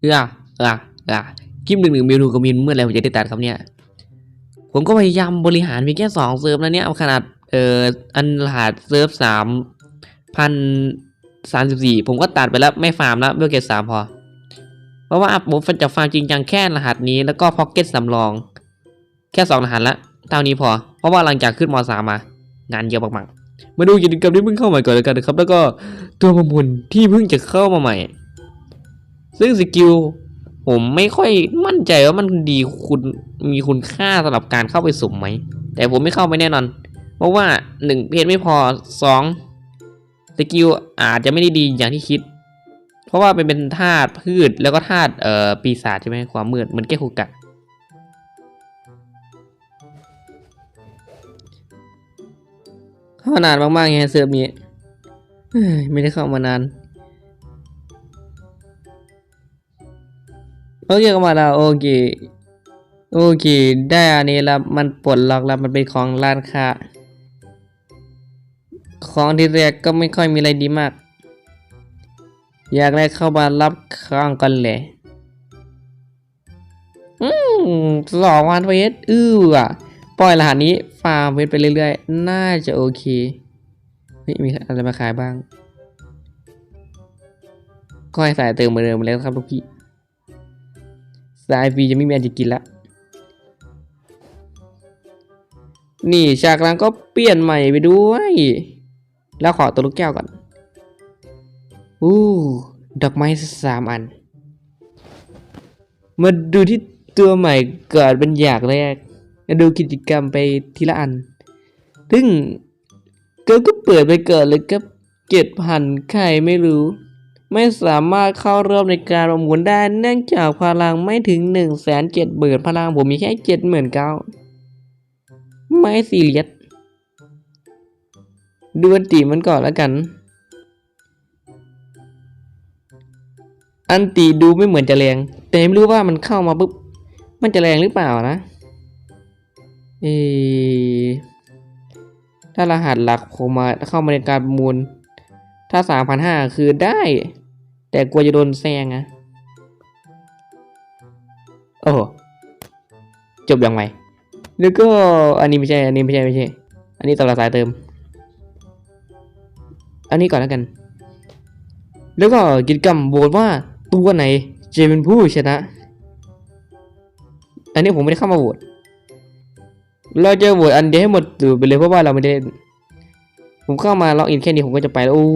เออเออเออคลิปหนึ่งหนึ่งมิวทูกับมินเมื่อไหรผมจะได้ตัดครับเนี่ย ผมก็พยายามบริหารเพีแค่สองเซิร์ฟแล้วเนี่ยเอาขนาดเอ่ออันรหัสเซิร์ฟสามพันสามสิบสี่ผมก็ตัดไปแล้วไม่ฟาร์มแล้วเบลเกตสามพอ เพราะว่าผมจะฟาร์มจริงจังแค่รหัสนี้แล้วก็พ็อกเก็ตสำรอง แค่สองรหัสละเท่านี้พอ เพราะว่าหลังจากขึ้นมสามมางานเยอะมากๆมาดูกิจกรรมที่เพิ่งเข้ามาก่อนแล้วกันนะครับ แล้วก็ตัวประมูลที่เพิ่งจะเข้ามาใหม่ ซึ่งสกิลผมไม่ค่อยมั่นใจว่ามันดีคุณมีคุณค่าสำหรับการเข้าไปสุ่มไหม แต่ผมไม่เข้าไปแน่นอน เพราะว่าหนึ่งเพจไม่พอสองสกิลอาจจะไม่ได้ดีอย่างที่คิด เพราะว่าเป็นเป็นธาตุพืชแล้วก็ธาตุเอ่อปีศาจใช่ไหมความมืดเหมือนแก้คุกะเข้ามานานมากๆไงเซิร์ฟนี้ไม่ได้เข้ามานาน โอเคเข้ามาแล้วโอเคโอเค ได้อันนี้แล้วมันปลดล็อกแล้วมันเป็นของร้านค้าของที่แรกก็ไม่ค่อยมีอะไรดีมาก อยากได้เข้ามารับของกันเลยอืมสองวันเวทอื้ออะปล่อยรหัสนี้ฟาร์มเวทไปเรื่อยๆ น่าจะโอเคมีอะไรมาขายบ้างก็ให้สายเติมเหมือนเดิมแล้วครับลูกพี่ สายฟีจะไม่มีอันจะกินละ นี่ฉากหลังก็เปลี่ยนใหม่ไปด้วย แล้วขอตัวลูกแก้วก่อน อู้ดอกไม้สามอัน มาดูที่ตัวใหม่ก่อนเป็นอยางแรกมาดูกิจกรรมไปทีละอัน ซึ่งก็ก็เปิดไปเกิดเลยก็เจ็ดพันใครไม่รู้ ไม่สามารถเข้ารอบในการประมูลได้ เนื่องจากพลังไม่ถึงหนึ่งแสนเจ็ดหมื่นพลังผมมีแค่เจ็ดหมื่นเก้าไม่ซีเรียสดูอันตีมันก่อนแล้วกัน อันตีดูไม่เหมือนจะแรง แต่ไม่รู้ว่ามันเข้ามาปุ๊บ มันจะแรงหรือเปล่านะเออถ้ารหัสหลักผมมาเข้ามาในการประมูล ถ้าสามพันห้าคือได้ แต่กลัวจะโดนแซงอะโอ้โหจบยังไงแล้วก็อันนี้ไม่ใช่ อันนี้ไม่ใช่ไม่ใช่ อันนี้ต่อละสายเติม อันนี้ก่อนแล้วกัน แล้วก็กิจกรรมโหวตว่าตัวไหนจะเป็นผู้ชนะ อันนี้ผมไม่ได้เข้ามาโหวต เราจะโหวตอันเดียวให้หมดตูไปเลยเพราะว่าเราไม่ได้ ผมเข้ามาล็อกอินแค่นี้ผมก็จะไปแล้วโอ้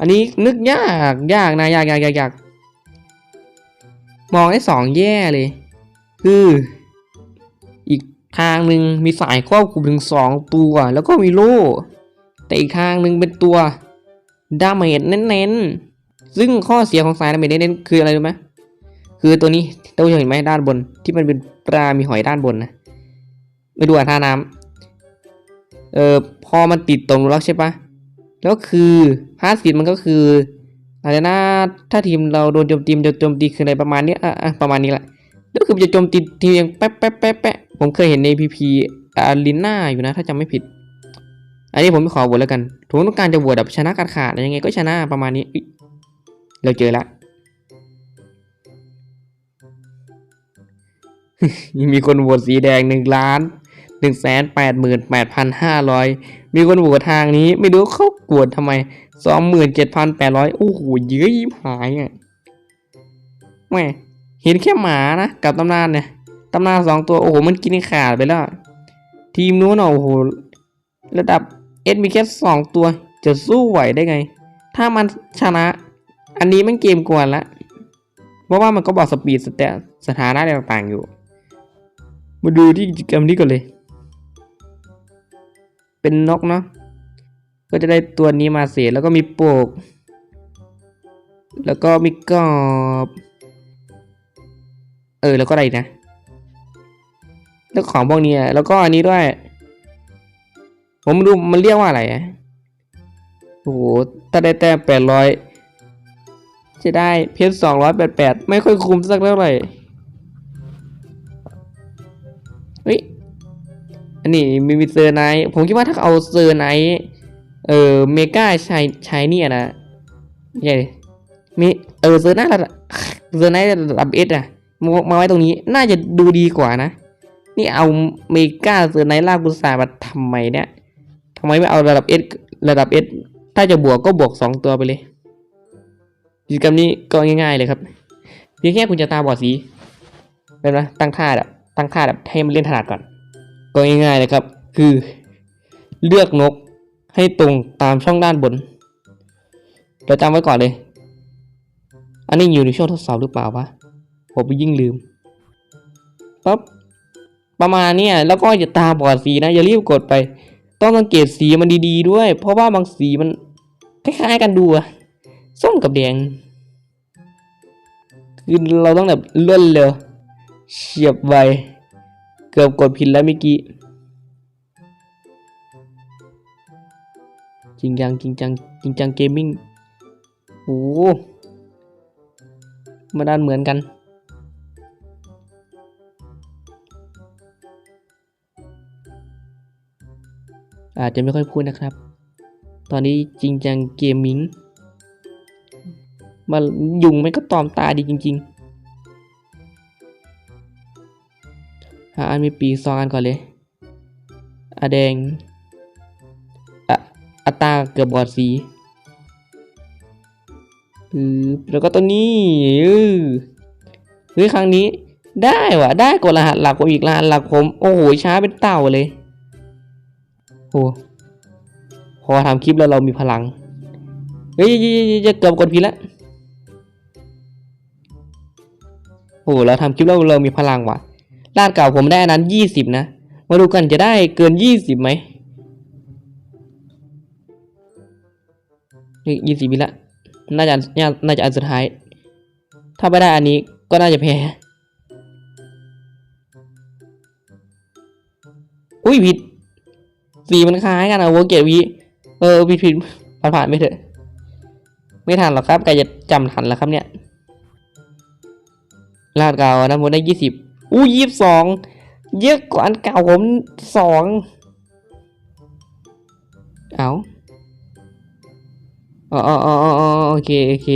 อันนี้นึกยากยากนะยากยากยากยากมองได้สองแย่เลย คือ อีกทางหนึ่งมีสายควบคุมถึงสองตัว แล้วก็มีโล่แต่อีกทางหนึ่งเป็นตัวดาเมจเน้นๆ ซึ่งข้อเสียของสายดาเมจเน้นๆคืออะไรรู้ไหมคือตัวนี้ตัวเห็นไหมด้านบนที่มันเป็นปลา มีหอยด้านบนนะ ไม่ดูอะท่าน้ำ เออพอมันติดตรงล็อกใช่ปะแล้วคือพาสซีฟมันก็คืออะไรนะถ้าทีมเราโดนโจมตีมันจะโจมตีคืออะไรประมาณนี้อะอะประมาณนี้แหละแล้วคือจะโจมตีทีมยังแป๊ะแป๊ะแป๊ะแป๊ะผมเคยเห็นในพีพีอาริน่าอยู่นะถ้าจำไม่ผิด อันนี้ผมไม่ขอโหวตแล้วกันผมต้องการจะโหวตแบบชนะขาดขาดยังไงก็ชนะประมาณนี้เราเจอละมีคนโหวตสีแดงหนึ่งล้าน หนึ่งแสนแปดหมื่นแปดพันห้าร้อยมีคนโหวตทางนี้ไม่รู้เขากวดทำไมสองหมื่นเจ็ดพันแปดร้อยโอ้โหเยอะยิบหายอะแม่เห็นแค่หมานะกับตำนานเนี่ยตำนานสองตัวโอ้โหมันกินขาดไปแล้ว ทีมนู้นโอ้โหระดับเอสมีแค่สองตัว จะสู้ไหวได้ไง ถ้ามันชนะ อันนี้มันเกมกวนละเพราะว่ามันก็บอกสปีดสเตสถานะอะไรต่างๆอยู่ มาดูที่กิจกรรมนี้ก่อนเลย เป็นนกเนาะก็จะได้ตัวนี้มาเสียแล้วก็มีโปก แล้วก็มีกรอบ เออแล้วก็อะไรนะแล้วของพวกนี้แล้วก็อันนี้ด้วย ผมไม่รู้มันเรียกว่าอะไรอะโอ้โหถ้าได้แต้มแปดร้อยจะได้เพชรสองร้อยแปดแปดไม่ค่อยคุ้มสักเท่าไหร่ อันนี้มีมีเซอร์ไนท์ผมคิดว่าถ้าเอาเซอร์ไนท์เอ่อเมกาชายชายเนี่ยนะไม่ใช่มีเออเซอร์ไน่าระดับเซอร์ไน่าระดับเอสอะมามาไว้ตรงนี้น่าจะดูดีกว่านะ นี่เอาเมกาเซอร์ไนล่ากุสามาทำไมเนี่ยทำไมไม่เอาระดับเอสระดับเอสถ้าจะบวกก็บวกสองตัวไปเลยกิจกรรมนี้ก็ง่ายๆเลยครับเพียงแค่คุณจะตาบอดสีเป็นไหมตั้งท่าแบบตั้งท่าแบบให้มันเล่นถนัดก่อน ก็ง่ายๆเลยครับ คือเลือกนกให้ตรงตามช่องด้านบนเดี๋ยวจำไว้ก่อนเลย อันนี้อยู่ในช่วงทดสอบหรือเปล่าวะ ผมยิ่งลืมปั๊บประมาณนี้แล้วก็อย่าตาบอดสีนะ อย่ารีบกดไป ต้องสังเกตสีมันดีๆด้วย เพราะว่าบางสีมันคล้ายๆกันดูอะส้มกับแดงคือเราต้องแบบเลื่อนเร็วเฉียบไว เกือบกดผิดแล้วเมื่อกี้ จริงจังจริงจังจริงจังเกมมิ่งโอ้มาด้านเหมือนกัน อาจจะไม่ค่อยพูดนะครับ ตอนนี้จริงจังเกมมิ่งมายุงมันก็ตอมตาดีจริง ๆ หาอันมีปีกสองอันก่อนเลยอะแดงอะอัตาเกือบบอดสีแล้วก็ตัวนี้เฮ้ยครั้งนี้ได้วะได้กดรหัสหลักผมอีกรหัสหลักผม โอ้โหช้าเป็นเต่าเลยโอ้พอทำคลิปแล้วเรามีพลัง เฮ้ยจะเกือบกดผิดล้วโอ้เราทำคลิปแล้วเรามีพลังว่ะ ลาดเก่าผมได้อันนั้นยี่สิบนะ มาดูกันจะได้เกินยี่สิบไหมยี่สิบวิละ น่าจะน่าน่าจะอันสุดท้าย ถ้าไม่ได้อันนี้ก็น่าจะแพ้ อุ้ยผิดสีมันคล้ายกันอะโวเกตวิ เออผิดผิดผ่านผ่านไปเถอะ ไม่ทันหรอกครับใครจะจำทันแล้วครับเนี่ยลาดเก่านะผมได้ยี่สิบ อู้ยี่สิบสองเยอะกว่าอันเก่าผมสองเอาอ๋ออ๋ออ๋ออ๋อโอเคโอเค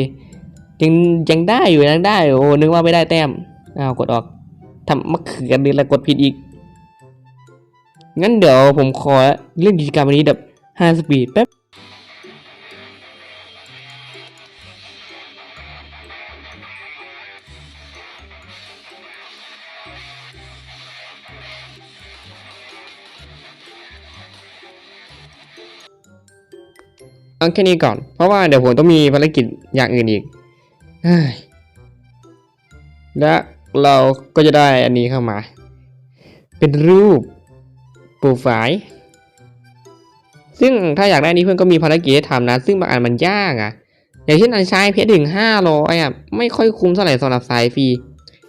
ยังยังได้อยู่ยังได้อยู่โอ้นึกว่าไม่ได้แต้มเอากดออกทำมะเขือเดือนละกดผิดอีก งั้นเดี๋ยวผมขอเล่นกิจกรรมอันนี้แบบ5สปีดแป๊บ เอาแค่นี้ก่อน เพราะว่าเดี๋ยวผมต้องมีภารกิจอย่างอื่นอีกเฮ้ยและเราก็จะได้อันนี้เข้ามา เป็นรูปโปรไฟล์ซึ่งถ้าอยากได้อันนี้เพื่อนก็มีภารกิจให้ทำนะ ซึ่งบางอันมันยากอะ อย่างเช่นอันใช้เพชรถึงห้ารอยอะไม่ค่อยคุ้มเท่าไหร่สำหรับสายฟรี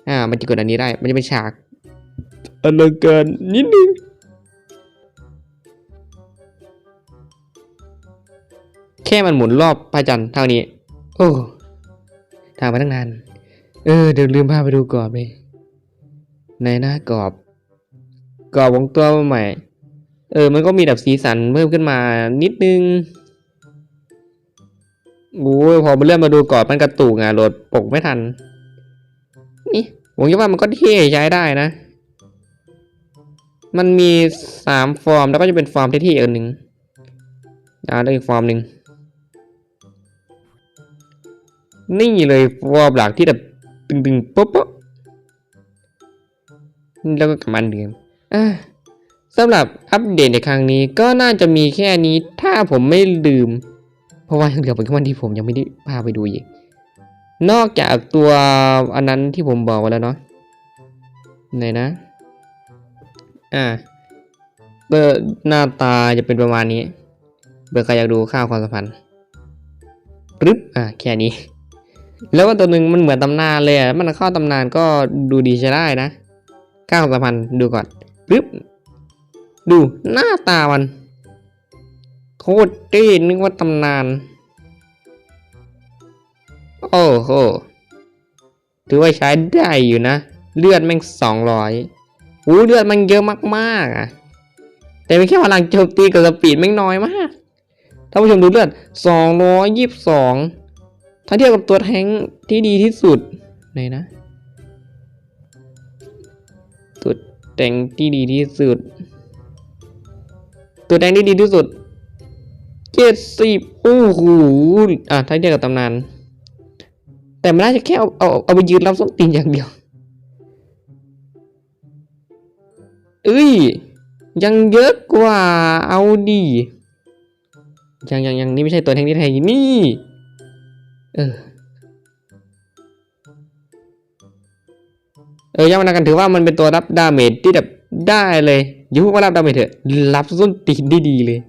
อ่า มันจะเกิดอันนี้ได้ มันจะเป็นฉากอลังการนิดนึง แค่มันหมุนรอบพระจันทร์เท่านี้ โอ้ทางมาตั้งนาน เออเดี๋ยวลืมพาไปดูกรอบเลยในหน้ากรอบ กรอบของตัวใหม่ เออ มันก็มีแบบสีสันเพิ่มขึ้นมานิดนึงโอ้ยพอมาเริ่มมาดูกรอบมันกระตุกอะโหลดปกไม่ทัน นี่ผมคิดว่ามันก็เท่ใช้ได้นะ มันมีสามฟอร์มแล้วก็จะเป็นฟอร์มเท่ๆอีกอันหนึ่งอ่าแล้วอีกฟอร์มหนึ่ง นี่เลยฟอร์มหลักที่แบบตึงๆปุ๊บปุ๊บแล้วก็กลับมาอันเดิมอะสำหรับอัปเดตในครั้งนี้ก็น่าจะมีแค่นี้ถ้าผมไม่ลืม เพราะว่ายังเหลือโปเกมอนที่ผมยังไม่ได้พาไปดูอีก นอกจากตัวอันนั้นที่ผมบอกไว้แล้วเนาะไหนนะ อ่าเบอร์หน้าตาจะเป็นประมาณนี้ เบอร์ใครอยากดูค่าวความสัมพันธ์ปึ๊บอ่าแค่นี้ แล้วก็ตัวหนึ่งมันเหมือนตำนานเลยอะมันเข้าตำนานก็ดูดีใช้ได้นะค่าวสัมพันดูก่อนปึ๊บดูหน้าตามัน โคตรเท่นึกว่าตำนาน โอ้โหถือว่าใช้ได้อยู่นะ เลือดแม่งสองร้อยอู้เลือดมันเยอะมากๆอะ แต่ไม่แค่พลังโจมตีกับสปีดแม่งน้อยมากท่านผู้ชมดูเลือดสองร้อยยี่สิบสอง ถ้าเทียบกับตัวแทงที่ดีที่สุดไหนนะ ตัวแต่งที่ดีที่สุด ตัวแดงที่ดีที่สุดเจ็ดสิบโอ้โหอะถ้าเทียบกับตำนาน แต่มันน่าจะแค่เอาเอาเอาไปยืนรับส้นตีนอย่างเดียวเอ้ย ยังเยอะกว่าเอาดี ยังยังยังนี่ไม่ใช่ตัวแทงที่แท้จริงนี่ เออ เออยังมันกันถือว่ามันเป็นตัวรับดาเมจที่แบบได้เลยยุ่งว่ารับดาเมจเถอะ รับส้นตีนได้ดีเลย